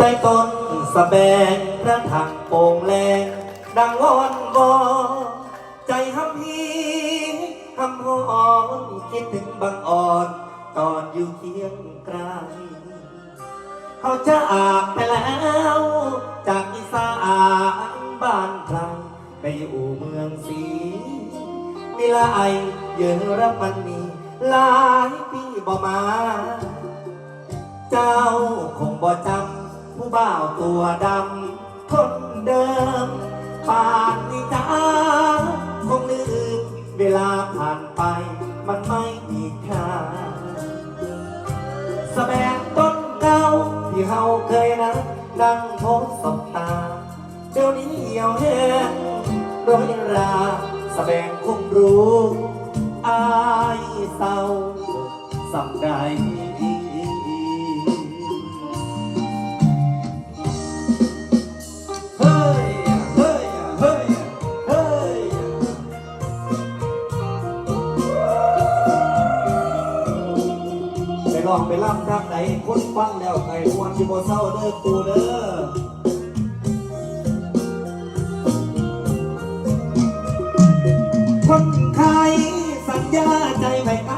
ต้ต้นสะแบงพระถักโป่งแรง ดังวอนวอนใจห้ำพีห้ำหอนคิดถึงบางอ่อน ตอนอยู่เคียงไกลเขาจะอาบไปแล้ว จากอีสานบ้านใครไปอยู่เมืองศรีวิไลเยอรมันนีหลายปีบ่มา เจ้าคงบ่จำ ผู้บ่าวตัวดำคนเดิมป่านนี้จ้าคงลืมเวลาผ่านไป มันไม่มีค่าสแบงต้นเก่าที่เฮาเคยนะนั่งโพสสบตาเดี๋ยวนี้เหี่ยวแห้งร้อยราสแบงคงรู้อายเศร้าสำใด ลองไปล่ำทางไหนคนฟังแล้วไงควรที่บ่เศร้าเด้อกูเด้อคนไข้สัญญาใจไม่กั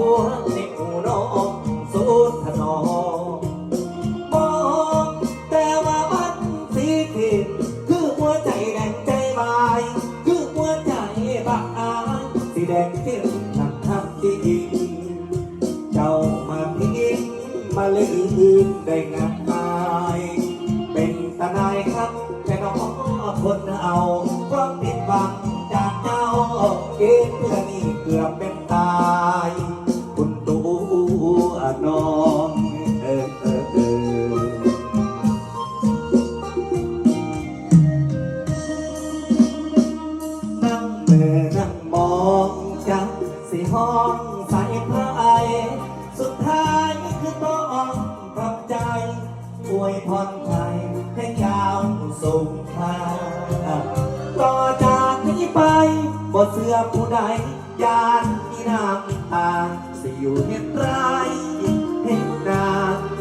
ดอกพวงในอู่น้องสุดถนอมมองแต่ว่ามันสีเขียวคือหัวใจแดงใจบาย คือหัวใจบักอายสีแดงเข้มทักทักที่ยิงเจ้ามาทิ้งมาลืมได้ง่ ใส่พระไอ สุดท้ายคือต้องทำใจอวยพรไทยให้ยาวส่งทาต่อจากนี้ไปบ่เสื้อผู้ใดยานที่น้ำตาสิอยู่เห็นไรเห็นนา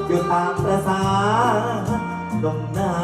อยู่ตามประสาดงนา